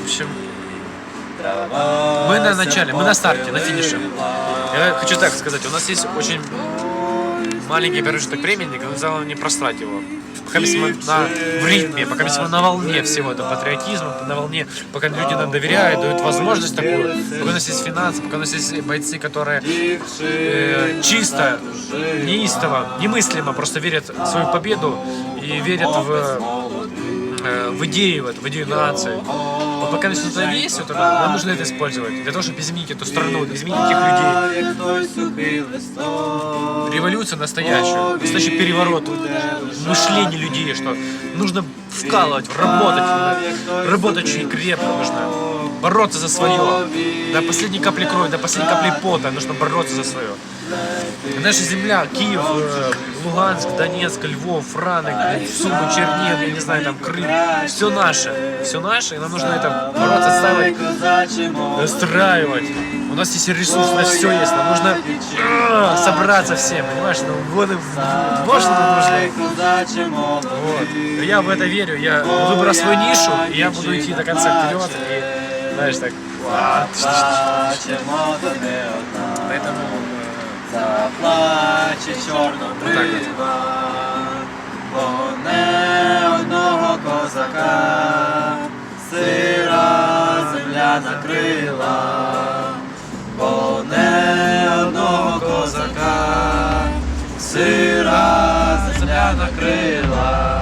В общем, мы на начале, мы на старте, на финише. Я хочу так сказать, у нас есть очень маленький промежуток времени, когда главное не просрать его. Пока мы на, в ритме, пока мы на волне всего этого патриотизма, на волне, пока люди нам доверяют, дают возможность такую, пока у нас есть финансы, пока у нас есть бойцы, которые э, чисто, неистово, немыслимо просто верят в свою победу и верят в, э, в идею, в идею нации. Вот пока нас это есть, вот это, нам нужно это использовать, для того, чтобы изменить эту страну, изменить этих людей. Як той сухий листок. Революцию настоящую, настоящий переворот в мышлении людей, что нужно вкалывать, работать, работать очень крепко нужно, бороться за свое, до последней капли крови, до последней капли пота нужно бороться за свое. Наша земля, Киев, э, Луганск, Донецк, Львов, Франок, блин, Сумы, Чернигов, я не знаю, там Крым, все наше, все наше, и нам нужно это бороться, мови. настраивать. У нас есть ресурс, у нас все есть. Нам нужно а, собраться всем, понимаешь? Ну, что нам нужно. Вот. Я в это верю. Я выбрал свою нишу, и я буду идти до конца вперед. И, знаешь, так. Поэтому Заплаче чорно от. бо не одного козака сира земля накрила, бо не одного козака сира земля накрила,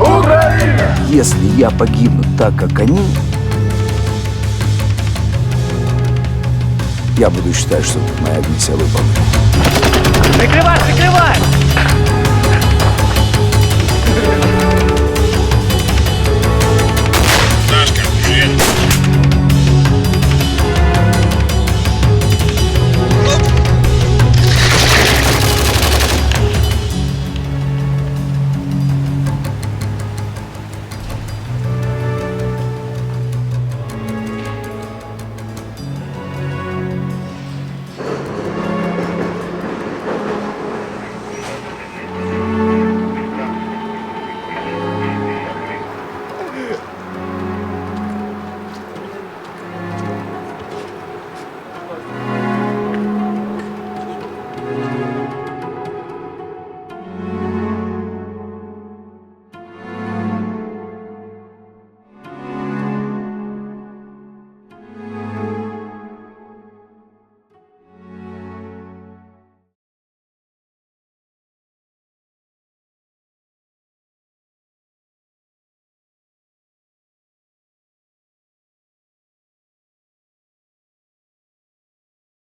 Україні! Если я погибну так, как они, я буду считать, что тут моя миссия выполнена. Прикрывай, прикрывай!